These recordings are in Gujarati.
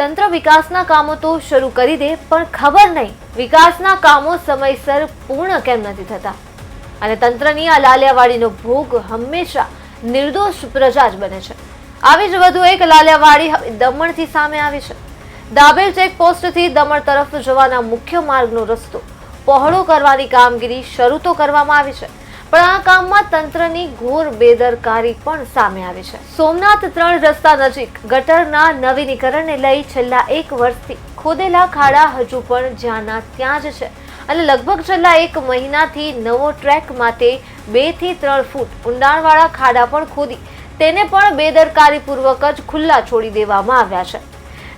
તંત્ર વિકાસના કામો તો શરૂ કરી દે, પણ ખબર નહીં વિકાસના કામો સમયસર પૂર્ણ કેમ નથી થતા. અને તંત્રની આ લાલિયાવાડીનો ભોગ હંમેશા નિર્દોષ પ્રજા જ બને છે. આવી જ વધુ એક લાલિયાવાડી દમણથી સામે આવી છે. દાબેલ ચેકપોસ્ટથી દમણ તરફ જવાના મુખ્ય માર્ગનો રસ્તો પહોળો કરવાની કામગીરી શરૂ તો કરવામાં આવી છે. પણ આ કામમાં તંત્રની ઘોર બેદરકારી પણ સામે આવી છે. સોમનાથ ત્રણ રસ્તા નજીક ગટરના નવીનીકરણને લઈ છેલ્લા એક વર્ષથી ખોદેલા ખાડા હજુ પણ જ્યાંના ત્યાં જ છે અને લગભગ છેલ્લા એક મહિનાથી નવો ટ્રેક માટે બેથી ત્રણ ફૂટ ઊંડાણવાળા ખાડા પણ ખોદી તેને પણ બેદરકારીપૂર્વક જ ખુલ્લા છોડી દેવામાં આવ્યા છે.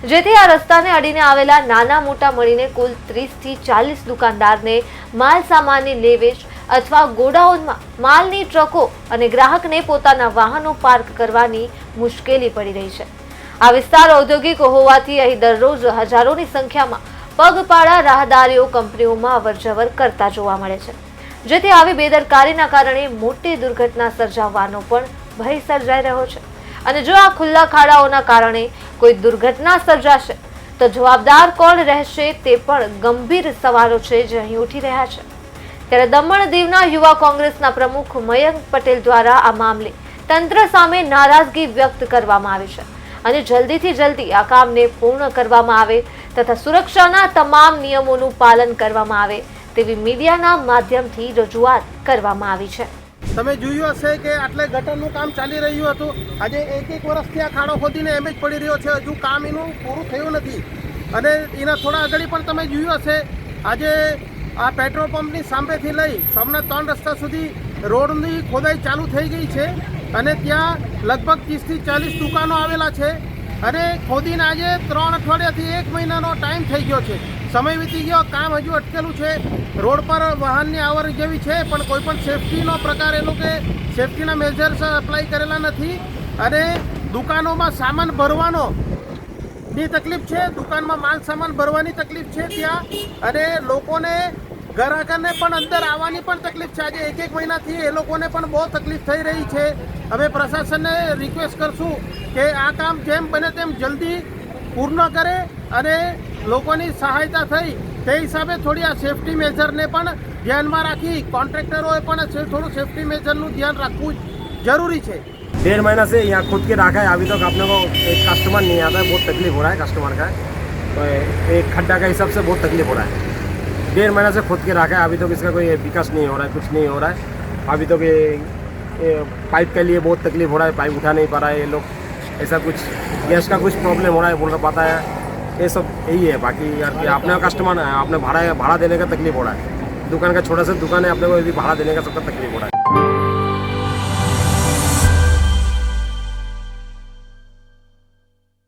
જેથી આ રસ્તાને અડીને આવેલા નાના મોટા મળીને કુલ ત્રીસથી ચાલીસ દુકાનદારને માલ સામાનની લેવેચ અથવા ગોડાઉનમાં માલની ટ્રકો અને ગ્રાહકને પોતાના વાહનો પાર્ક કરવાની મુશ્કેલી પડી રહી છે. આ વિસ્તાર ઔદ્યોગિક હોવાથી અહીં દરરોજ હજારોની સંખ્યામાં પગપાળા રાહદારીઓ કંપનીઓમાં અવરજવર કરતા જોવા મળે છે. જેથી આવી બેદરકારીના કારણે મોટી દુર્ઘટના સર્જાવાનો પણ ભય સર્જાઈ રહ્યો છે. અને જો આ ખુલ્લા ખાડાઓના કારણે કોઈ દુર્ઘટના સર્જાશે, તો જવાબદાર કોણ રહેશે તે પણ ગંભીર સવાલો છે જે અહીં ઉઠી રહ્યા છે. ત્યારે દમણ દીવના યુવા કોંગ્રેસના પ્રમુખ મયંક પટેલ દ્વારા આ મામલે તંત્ર સામે નારાજગી વ્યક્ત કરવામાં આવી છે અને જલ્દીથી જલ્દી આ કામને પૂર્ણ કરવામાં આવે તથા સુરક્ષાના તમામ નિયમોનું પાલન કરવામાં આવે તેવી મીડિયાના માધ્યમથી રજૂઆત કરવામાં આવી છે. તમે જોયું હશે કે આટલે ગટરનું કામ ચાલી રહ્યું હતું. આજે એક એક વર્ષથી આ ખાડો ખોદીને એમ જ પડી રહ્યો છે. હજુ કામ એનું પૂરું થયું નથી. અને એના થોડા આગળ પણ તમે જોયું હશે. આજે આ પેટ્રોલ પંપની સામેથી લઈ સોમનાથ ત્રણ રસ્તા સુધી રોડની ખોદાઈ ચાલુ થઈ ગઈ છે અને ત્યાં લગભગ ત્રીસથી ચાલીસ દુકાનો આવેલા છે અને ખોદીને આજે ત્રણ અઠવાડિયાથી એક મહિનાનો ટાઈમ થઈ ગયો છે. સમય વીતી ગયો, કામ હજુ અટકેલું છે. રોડ પર વાહનની આવર જેવી છે, પણ કોઈ પણ સેફટીનો પ્રકાર એ લોકોએ સેફટીના મેજર્સ અપ્લાય કરેલા નથી. અને દુકાનોમાં સામાન ભરવાનો ની તકલીફ છે, દુકાનમાં માલ સામાન ભરવાની તકલીફ છે ત્યાં. અને લોકોને ગ્રાહકોને પણ અંદર આવવાની પણ તકલીફ છે. આજે એક એક મહિનાથી એ લોકોને પણ બહુ તકલીફ થઈ રહી છે. અમે પ્રશાસનને રિક્વેસ્ટ કરશું કે આ કામ જેમ બને તેમ જલ્દી પૂર્ણ કરે અને લોકોની સહાયતા થઈ. તે હિસાબે થોડી આ સેફટી મેજરને પણ ધ્યાનમાં રાખી. કોન્ટ્રાક્ટરોએ પણ થોડું સેફટી મેજરનું ધ્યાન રાખવું જરૂરી છે. डेढ़ महीना से यहाँ खुद के रखा है। अभी तक अपने को एक कस्टमर नहीं आता है बहुत तकलीफ़ हो रहा है कस्टमर का। तो एक खड्डा का हिसाब से बहुत तकलीफ़ हो रहा है। डेढ़ महीना से खुद के रखा है अभी तक इसका कोई विकास नहीं हो रहा है कुछ नहीं हो रहा है। अभी तक ये, पाइप के लिए बहुत तकलीफ़ हो रहा है पाइप उठा नहीं पा रहा है ये लोग। ऐसा कुछ गैस का कुछ प्रॉब्लम हो रहा है बोल पाता है। ये सब यही है बाकी यार अपने कस्टमर है अपने भाड़ा भाड़ा देने का तकलीफ़ हो रहा है। दुकान का छोटा सा दुकान है अपने को यदि भाड़ा देने का सबका तकलीफ़ हो रहा है।